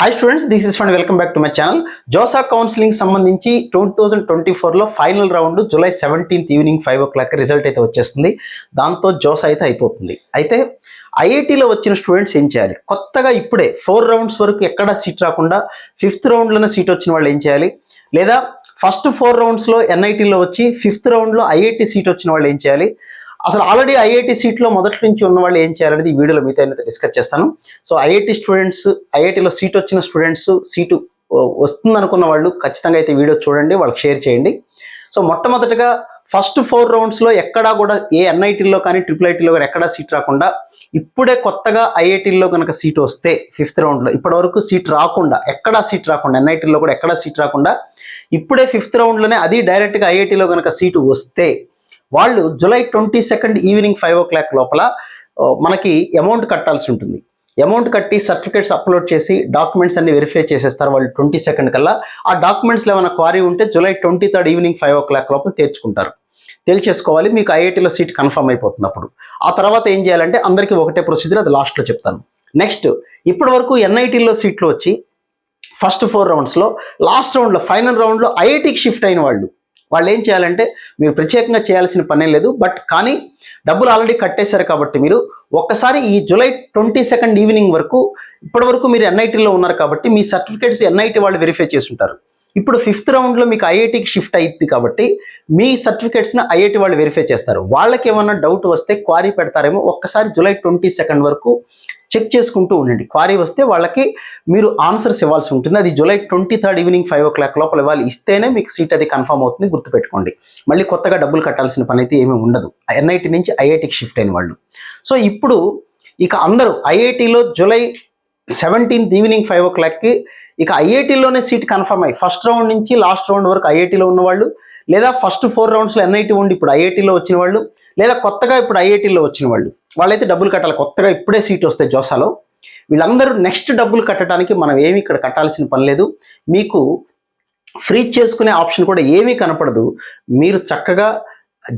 Hi students this is fund welcome back to my channel JoSAA counselling సంబంధించి two thousand twenty ఫోర్లో final round July seventeenth evening five o'clock result అయితే వచ్చేస్తుంది. దాంతో JoSAA అయితే అయిపోతుంది. అయితే ఐఐటీలో వచ్చిన స్టూడెంట్స్ ఏం చేయాలి? కొత్తగా ఇప్పుడే ఫోర్ రౌండ్స్ వరకు ఎక్కడ సీట్ రాకుండా ఫిఫ్త్ రౌండ్లోనే సీట్ వచ్చిన వాళ్ళు ఏం చేయాలి? లేదా ఫస్ట్ ఫోర్ రౌండ్స్లో ఎన్ఐటీలో వచ్చి ఫిఫ్త్ రౌండ్లో ఐఐటి సీట్ వచ్చిన వాళ్ళు ఏం చేయాలి? అసలు ఆల్రెడీ ఐఐటి సీట్లో మొదటి నుంచి ఉన్న వాళ్ళు ఏం చేయాలనేది ఈ వీడియోలో మీతో అయితే డిస్కస్ చేస్తాను. సో ఐఐటి స్టూడెంట్స్ ఐఐటిలో సీట్ వచ్చిన స్టూడెంట్స్ సీటు వస్తుందనుకున్న వాళ్ళు ఖచ్చితంగా అయితే వీడియో చూడండి వాళ్ళకి షేర్ చేయండి. సో మొట్టమొదటిగా ఫస్ట్ ఫోర్ రౌండ్స్లో ఎక్కడా కూడా ఏ ఎన్ఐటీలో కానీ ట్రిపుల్ ఐటీలో కానీ ఎక్కడా సీట్ రాకుండా ఇప్పుడే కొత్తగా ఐఐటీలో కనుక సీట్ వస్తే ఫిఫ్త్ రౌండ్లో ఇప్పటి వరకు సీట్ రాకుండా ఎక్కడా సీట్ రాకుండా ఎన్ఐటీలో కూడా ఎక్కడా సీట్ రాకుండా ఇప్పుడే ఫిఫ్త్ రౌండ్లోనే అది డైరెక్ట్గా ఐఐటీలో కనుక సీటు వస్తే వాళ్ళు July twenty second evening five o'clock లోపల మనకి అమౌంట్ కట్టాల్సి ఉంటుంది. అమౌంట్ కట్టి సర్టిఫికేట్స్ అప్లోడ్ చేసి డాక్యుమెంట్స్ అన్ని వెరిఫై చేసేస్తారు వాళ్ళు ట్వంటీ సెకండ్ కల్లా. ఆ డాక్యుమెంట్స్లో ఏమైనా క్వారీ ఉంటే July twenty third evening five o'clock లోపల తెచ్చుకుంటారు. తెలిచేసుకోవాలి మీకు ఐఐటీలో సీట్ కన్ఫర్మ్ అయిపోతుంది అప్పుడు ఆ తర్వాత ఏం చేయాలంటే అందరికీ ఒకటే ప్రొసీజర్ అది లాస్ట్లో చెప్తాను. నెక్స్ట్ ఇప్పటి వరకు ఎన్ఐటీలో సీట్లు వచ్చి ఫస్ట్ ఫోర్ రౌండ్స్లో లాస్ట్ రౌండ్లో ఫైనల్ రౌండ్లో ఐఐటీకి షిఫ్ట్ అయిన వాళ్ళు వాళ్ళు ఏం చేయాలంటే మీరు ప్రత్యేకంగా చేయాల్సిన పనే లేదు బట్ కానీ డబ్బులు ఆల్రెడీ కట్టేశారు కాబట్టి మీరు ఒక్కసారి ఈ జూలై ట్వంటీ సెకండ్ ఈవినింగ్ వరకు ఇప్పటి వరకు మీరు ఎన్ఐటీలో ఉన్నారు కాబట్టి మీ సర్టిఫికేట్స్ ఎన్ఐటీ వాళ్ళు వెరిఫై చేసుంటారు ఇప్పుడు ఫిఫ్త్ రౌండ్లో మీకు ఐఐటీకి షిఫ్ట్ అయింది కాబట్టి మీ సర్టిఫికేట్స్ని ఐఐటి వాళ్ళు వెరిఫై చేస్తారు. వాళ్ళకి ఏమన్నా డౌట్ వస్తే క్వారీ పెడతారేమో ఒక్కసారి జూలై ట్వంటీ సెకండ్ వరకు చెక్ చేసుకుంటూ ఉండండి. క్వారీ వస్తే వాళ్ళకి మీరు ఆన్సర్స్ ఇవ్వాల్సి ఉంటుంది. అది July twenty third evening five o'clock లోపల ఇవ్వాలి. ఇస్తేనే మీకు సీట్ అది కన్ఫర్మ్ అవుతుంది గుర్తుపెట్టుకోండి. మళ్ళీ కొత్తగా డబ్బులు కట్టాల్సిన పని అయితే ఏమీ ఉండదు. ఎన్ఐటి నుంచి ఐఐటికి షిఫ్ట్ అయిన వాళ్ళు. సో ఇప్పుడు ఇక అందరూ ఐఐటిలో జూలై సెవెంటీన్త్ ఈవినింగ్ ఫైవ్ ఓ క్లాక్కి ఇక ఐఐటీలోనే సీట్ కన్ఫర్మ్ అయ్యి ఫస్ట్ రౌండ్ నుంచి లాస్ట్ రౌండ్ వరకు ఐఐటీలో ఉన్నవాళ్ళు లేదా ఫస్ట్ ఫోర్ రౌండ్స్లో ఎన్ఐటీ ఉండి ఇప్పుడు ఐఐటీలో వచ్చిన వాళ్ళు లేదా కొత్తగా ఇప్పుడు ఐఐటీలో వచ్చిన వాళ్ళు వాళ్ళైతే డబ్బులు కట్టాలి కొత్తగా ఇప్పుడే సీట్ వస్తాయి జోసాలో. వీళ్ళందరూ నెక్స్ట్ డబ్బులు కట్టడానికి మనం ఏమి ఇక్కడ కట్టాల్సిన పని లేదు. మీకు ఫ్రీ చేసుకునే ఆప్షన్ కూడా ఏమీ కనపడదు. మీరు చక్కగా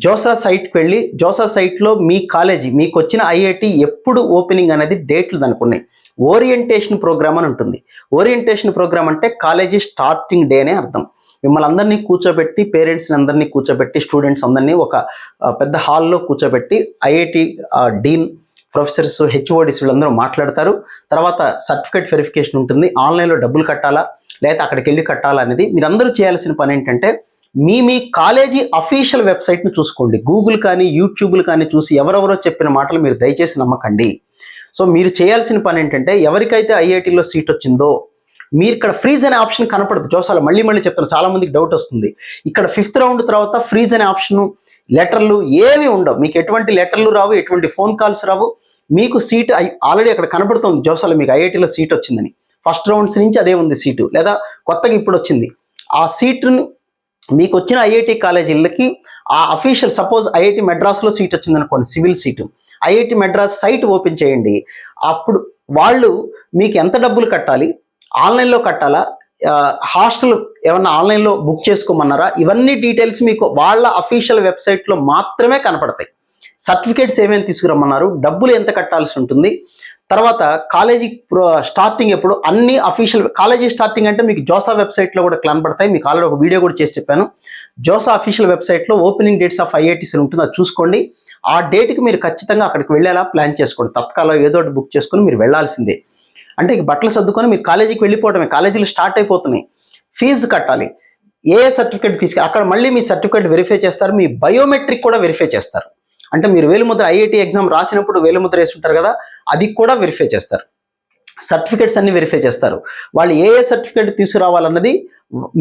జోసా సైట్కి వెళ్ళి జోసా సైట్లో మీ కాలేజీ మీకు వచ్చిన ఐఐటి ఎప్పుడు ఓపెనింగ్ అనేది డేట్లు దానికి ఉన్నాయి. ఓరియంటేషన్ ప్రోగ్రామ్ అని ఉంటుంది. ఓరియంటేషన్ ప్రోగ్రామ్ అంటే కాలేజీ స్టార్టింగ్ డే అనే అర్థం. మిమ్మల్ని అందరినీ కూర్చోబెట్టి పేరెంట్స్ని అందరినీ కూర్చోబెట్టి స్టూడెంట్స్ అందరినీ ఒక పెద్ద హాల్లో కూర్చోబెట్టి ఐఐటి డీన్ ప్రొఫెసర్స్ హెచ్ఓడిస్ వీళ్ళందరూ మాట్లాడతారు. తర్వాత సర్టిఫికేట్ వెరిఫికేషన్ ఉంటుంది. ఆన్లైన్లో డబ్బులు కట్టాలా? లేదా అక్కడికి వెళ్ళి కట్టాలా అనేది మీరందరూ చేయాల్సిన పని ఏంటంటే మీ మీ కాలేజీ అఫీషియల్ వెబ్సైట్ని చూసుకోండి. గూగుల్ కానీ యూట్యూబ్లు కానీ చూసి ఎవరెవరో చెప్పిన మాటలు మీరు దయచేసి నమ్మకండి. సో మీరు చేయాల్సిన పని ఏంటంటే ఎవరికైతే ఐఐటీలో సీట్ వచ్చిందో మీరు ఇక్కడ ఫ్రీజ్ అనే ఆప్షన్ కనపడదు. జోసాల మళ్ళీ మళ్ళీ చెప్తాను చాలా మందికి డౌట్ వస్తుంది. ఇక్కడ ఫిఫ్త్ రౌండ్ తర్వాత ఫ్రీజ్ అనే ఆప్షన్ లెటర్లు ఏవి ఉండవు. మీకు ఎటువంటి లెటర్లు రావు ఎటువంటి ఫోన్ కాల్స్ రావు. మీకు సీట్ ఆల్రెడీ అక్కడ కనపడుతుంది జోసాల మీకు ఐఐటీలో సీట్ వచ్చిందని. ఫస్ట్ రౌండ్స్ నుంచి అదే ఉంది సీటు లేదా కొత్తగా ఇప్పుడు వచ్చింది. ఆ సీటును మీకు వచ్చిన ఐఐటి కాలేజీలకి ఆ అఫీషియల్ సపోజ్ ఐఐటి మెడ్రాస్లో సీట్ వచ్చింది అనుకోండి civil seat. IIT Madras site open చేయండి. అప్పుడు వాళ్ళు మీకు ఎంత డబ్బులు కట్టాలి? ఆన్లైన్లో కట్టాలా? హాస్టల్ ఏమన్నా ఆన్లైన్లో బుక్ చేసుకోమన్నారా? ఇవన్నీ డీటెయిల్స్ మీకు వాళ్ళ అఫీషియల్ వెబ్సైట్లో మాత్రమే కనపడతాయి. సర్టిఫికేట్స్ ఏమేమి తీసుకురమ్మన్నారు? డబ్బులు ఎంత కట్టాల్సి ఉంటుంది? తర్వాత కాలేజీ స్టార్టింగ్ ఎప్పుడు? అన్ని అఫీషియల్ కాలేజీ స్టార్టింగ్ అంటే మీకు జోసా వెబ్సైట్లో కూడా కనపడతాయి. మీకు ఆల్రెడీ ఒక వీడియో కూడా చేసి చెప్పాను. జోసా అఫీషియల్ వెబ్సైట్లో ఓపెనింగ్ డేట్స్ ఆఫ్ ఐఐటీస్ ఉంటుంది అది చూసుకోండి. ఆ డేట్కి మీరు ఖచ్చితంగా అక్కడికి వెళ్ళేలా ప్లాన్ చేసుకోండి. తత్కాలం ఏదో ఒకటి బుక్ చేసుకొని మీరు వెళ్ళాల్సిందే. అంటే ఇక బట్టలు సర్దుకొని మీరు కాలేజీకి వెళ్ళిపోవడమే కాలేజీలు స్టార్ట్ అయిపోతున్నాయి. ఫీజు కట్టాలి. ఏ సర్టిఫికేట్ తీసుకు అక్కడ మళ్ళీ మీ సర్టిఫికేట్ వెరిఫై చేస్తారు మీ బయోమెట్రిక్ కూడా వెరిఫై చేస్తారు. అంటే మీరు వేలుముద్ర ఐఐటి ఎగ్జామ్ రాసినప్పుడు వేలుముద్ర వేసి ఉంటారు కదా అది కూడా వెరిఫై చేస్తారు. సర్టిఫికేట్స్ అన్ని వెరిఫై చేస్తారు. వాళ్ళు ఏ ఏ సర్టిఫికేట్ తీసుకురావాలన్నది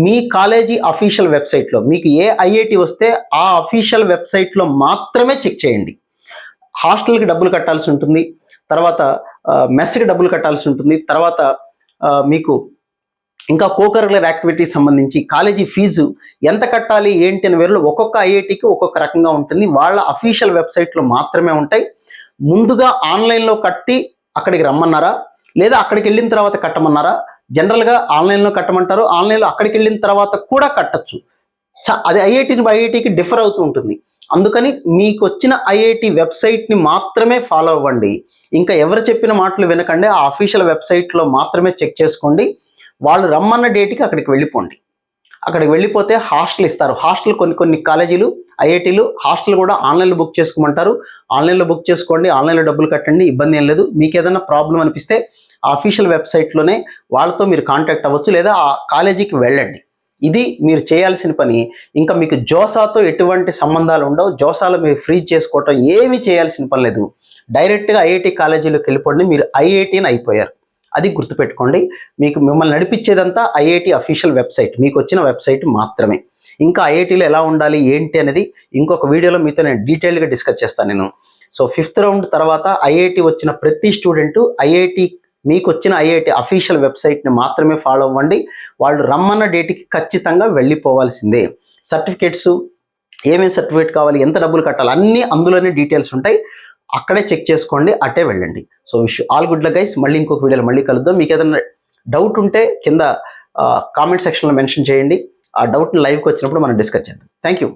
మీ కాలేజీ అఫీషియల్ వెబ్సైట్లో మీకు ఏ ఐఐటి వస్తే ఆ అఫీషియల్ వెబ్సైట్లో మాత్రమే చెక్ చేయండి. హాస్టల్కి డబ్బులు కట్టాల్సి ఉంటుంది. తర్వాత మెస్కి డబ్బులు కట్టాల్సి ఉంటుంది. తర్వాత మీకు ఇంకా కోకరికులర్ యాక్టివిటీస్ సంబంధించి కాలేజీ ఫీజు ఎంత కట్టాలి ఏంటి అనే వేరులో ఒక్కొక్క ఐఐటికి ఒక్కొక్క రకంగా ఉంటుంది. వాళ్ళ అఫీషియల్ వెబ్సైట్లో మాత్రమే ఉంటాయి. ముందుగా ఆన్లైన్లో కట్టి అక్కడికి రమ్మన్నారా? లేదా అక్కడికి వెళ్ళిన తర్వాత కట్టమన్నారా? జనరల్గా ఆన్లైన్లో కట్టమంటారు. ఆన్లైన్లో అక్కడికి వెళ్ళిన తర్వాత కూడా కట్టచ్చు. అది ఐఐటి ఐఐటికి డిఫర్ అవుతూ ఉంటుంది. అందుకని మీకు వచ్చిన ఐఐటి వెబ్సైట్ని మాత్రమే ఫాలో అవ్వండి. ఇంకా ఎవరు చెప్పిన మాటలు వినకండి ఆ అఫీషియల్ వెబ్సైట్లో మాత్రమే చెక్ చేసుకోండి. వాళ్ళు రమ్మన్న డేట్కి అక్కడికి వెళ్ళిపోండి. అక్కడికి వెళ్ళిపోతే హాస్టల్ ఇస్తారు. హాస్టల్ కొన్ని కొన్ని కాలేజీలు ఐఐటీలు హాస్టల్ కూడా ఆన్లైన్లో బుక్ చేసుకోమంటారు. ఆన్లైన్లో బుక్ చేసుకోండి ఆన్లైన్లో డబ్బులు కట్టండి ఇబ్బంది ఏం లేదు. మీకు ఏదైనా ప్రాబ్లం అనిపిస్తే ఆ అఫీషియల్ వెబ్సైట్లోనే వాళ్ళతో మీరు కాంటాక్ట్ అవ్వచ్చు లేదా ఆ కాలేజీకి వెళ్ళండి. ఇది మీరు చేయాల్సిన పని. ఇంకా మీకు జోసాతో ఎటువంటి సంబంధాలు ఉండవు. జోసాలో మీరు ఫ్రీ చేసుకోవటం ఏమీ చేయాల్సిన పని లేదు. డైరెక్ట్గా ఐఐటి కాలేజీలోకి వెళ్ళిపోండి. మీరు ఐఐటీని అయిపోయారు. అది గుర్తుపెట్టుకోండి. మీకు మిమ్మల్ని నడిపించేదంతా ఐఐటి అఫీషియల్ వెబ్సైట్. మీకు వచ్చిన వెబ్సైట్ మాత్రమే. ఇంకా ఐఐటీలో ఎలా ఉండాలి? ఏంటి అనేది ఇంకొక వీడియోలో మీతో నేను డీటెయిల్గా డిస్కస్ చేస్తాను నేను. సో ఫిఫ్త్ రౌండ్ తర్వాత ఐఐటి వచ్చిన ప్రతి స్టూడెంట్ ఐఐటి మీకు వచ్చిన ఐఐటి అఫీషియల్ వెబ్సైట్ని మాత్రమే ఫాలో అవ్వండి. వాళ్ళు రమ్మన్న డేట్కి ఖచ్చితంగా వెళ్ళిపోవాల్సిందే. సర్టిఫికేట్స్ ఏమేమి సర్టిఫికేట్ కావాలి ఎంత డబ్బులు కట్టాలి అన్నీ అందులోనే డీటెయిల్స్ ఉంటాయి. అక్కడే చెక్ చేసుకోండి అటే వెళ్ళండి. So wish all good guys. మళ్ళీ ఇంకొక వీడియోలో మళ్ళీ కలుద్దాం. మీకు ఏదైనా డౌట్ ఉంటే కింద కామెంట్ సెక్షన్లో మెన్షన్ చేయండి. ఆ డౌట్ని లైవ్కి వచ్చినప్పుడు మనం డిస్కస్ చేద్దాం. Thank you